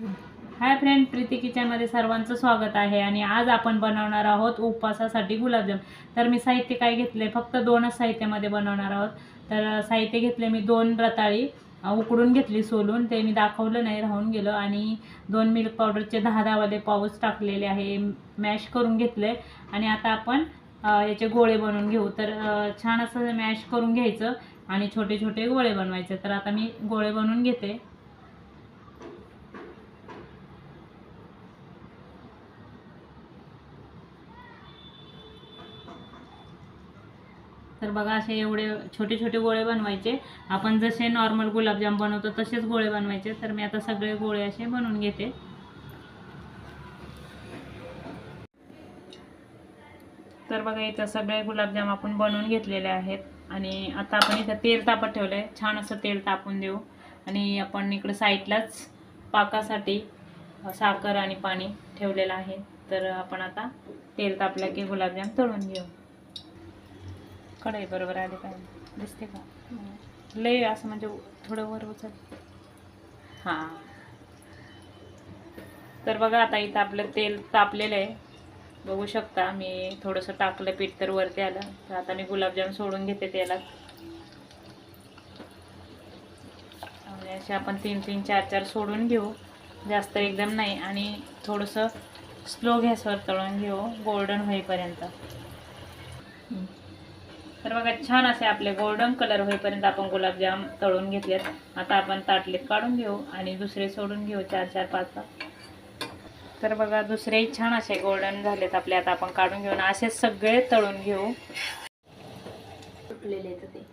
Hi friend Preeti किचनमध्ये सर्वांचं स्वागत आहे आणि आज आपण बनवणार आहोत उपवासासाठी गुलाबजाम. तर मी साहित्य काय घेतले फक्त दोनच साहित्यामध्ये बनवणार आहोत. तर साहित्य घेतले मी दोन रताळी उकडून घेतली सोलून. ते मी दाखवलं नाही राहून गेलं. आणि दोन मिल्क पावडरचे दहा दहावाले पाऊस टाकलेले आहे मॅश करून घेतले आणि आता आपण याचे गोळे बनवून घेऊ. तर छान असं मॅश करून घ्यायचं आणि छोटे छोटे गोळे बनवायचे. तर आता मी गोळे बनवून घेते. तर बघा असे एवढे छोटे छोटे गोळे बनवायचे. आपण जसे नॉर्मल गुलाबजाम बनवतो तसेच गोळे बनवायचे. तर मी आता सगळे गोळे असे बनवून घेते. तर बघा इथं सगळे गुलाबजाम आपण बनवून घेतलेले आहेत. आणि आता आपण इथं तेल तापत ठेवलं आहे छान असं तेल तापून देऊ. आणि आपण इकडं साईडलाच पाकासाठी साखर आणि पाणी ठेवलेलं आहे. तर आपण आता तेल तापलं की गुलाबजाम तळून घेऊ. कढई बरोबर आली पाहिजे. दिसते का? लय असं म्हणजे थोडं वर उचल. हां. तर बघा आता इथं आपलं तेल तापलेलं आहे. बघू शकता मी थोडंसं टाकलं पीठ तर वरती आलं. तर आता मी गुलाबजाम सोडून घेते तेलात. आणि असे आपण तीन तीन चार चार सोडून घेऊ. जास्त एकदम नाही. आणि थोडंसं स्लो गॅसवर तळून घेऊ. गोल्डन होईपर्यंत. तर बघा छान असे आपले गोल्डन कलर होईपर्यंत आपण गुलाबजाम तळून घेतलेत. आता आपण ताटलीत काढून घेऊ आणि दुसरे सोडून घेऊ चार चार पाच पाच तर बघा दुसरेही छान असे गोल्डन झालेत आपले. आता आपण काढून घेऊन असे सगळे तळून घेऊ. सुटलेले आहेत ते.